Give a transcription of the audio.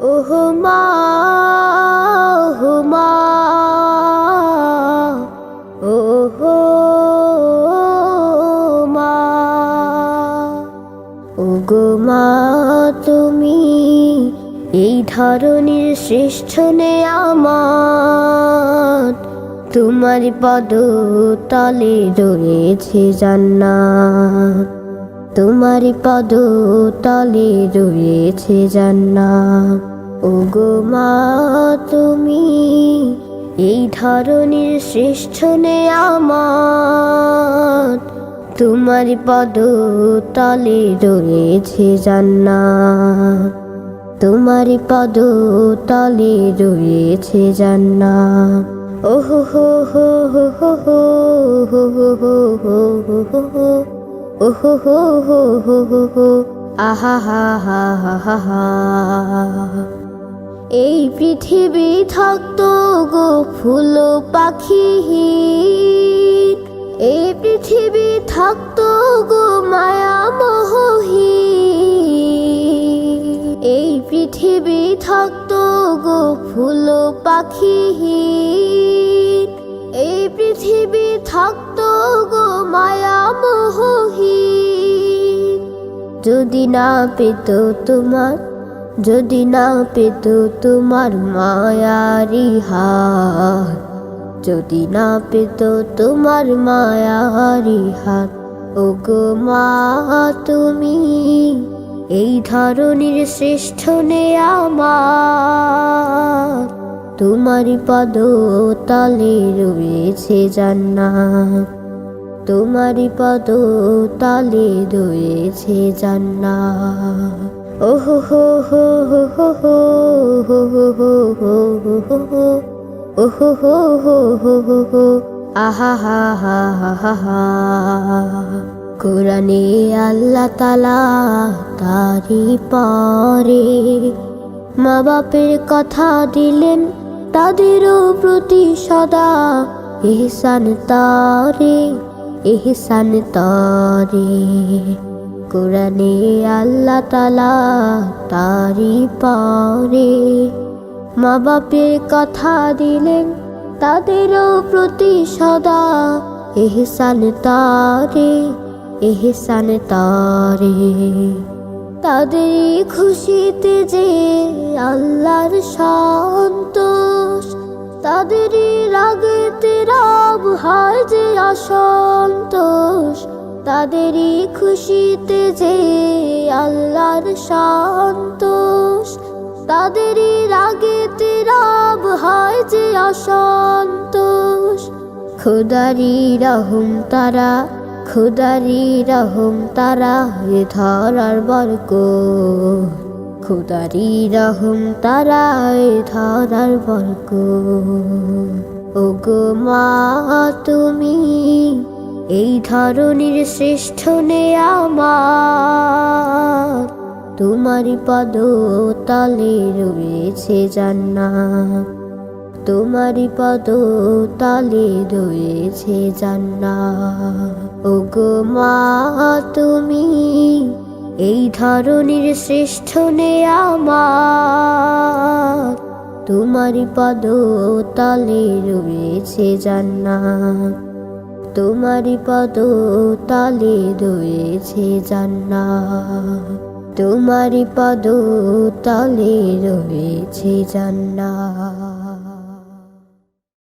ওহো মা ওহো মা ওহো মা। ওগো মা, তুমি এই ধরনের শ্রেষ্ঠ নে আমার তোমার পদ তলে রয়েছে জান্নাত। তোমার পদ তলে রয়েছে জান্নাত ওগো মা তুমি এই ধরনের শ্রেষ্ঠ নে আমার তোমার পদ তলে রয়েছে জান্নাত তোমার পদ তলে রয়েছে জান্নাত ওহো হো হো হো হো হো হো হো হো হো হো ওহো, হো হো হো হো হো, আহা, হা হা হা হা এই পৃথিবী থাকত গো ফুল পাখি। এই পৃথিবী থাকত গো মায়া মোহি। এই পৃথিবী থাকত গো ফুল পাখি। এই পৃথিবী থাকত মায়া মোহি যদি না পেত তোমার, যদি না পেত তোমার মায়ারি হাত, যদি না পেত তোমার মায়ারি হাত, ওগো মা তুমি এই ধরনের শ্রেষ্ঠ নে আমার। তোমারই পদ তালে রয়েছে জান্নাত। তোমারই পদ তালে রয়েছে জান্নাত ওহো হো হো হো হো হো হো হো হো হো হো ওহো হো হো হো হো হো আহা হা হা হা হা হা আল্লাহ তালা তারি পরে মা বাপের কথা দিলেন তাদেরও প্রতি সদা এহসান তারে এহসান তারে। কোরআনে আল্লাহ তালা তারি পরে মা বাপের কথা দিলেন, তাদেরও প্রতি সদা এহসান তারে এহসান তারে। তাদের খুশিতে যে আল্লাহর সন্তোষ তাদের রাব হয় যে অসন্তোষ তাদেরই খুশিতে যে আল্লাহর সন্তোষ। তাদেরই রাগেতে রাব, হয় যে অসন্তোষ খুদারি রহম তারা, খুদারি রহম তারা, এ ধরার বরক খুদারি রহম তারা, এ ধরার বরক ওগো মা, তুমি এই ধরনের শ্রেষ্ঠ নে আমার। তোমারই পদ তালে রয়েছে জান্নাত। তোমারই পদ তালে রয়েছে জান্নাত। ওগো মা, তুমি এই ধরনের শ্রেষ্ঠ নে আমার। তোমারই পদ তালে রয়েছে জান্নাত। তোমার পদ তালে রয়েছে জান্নাত। তোমার পদ তালে রয়েছে জান্নাত।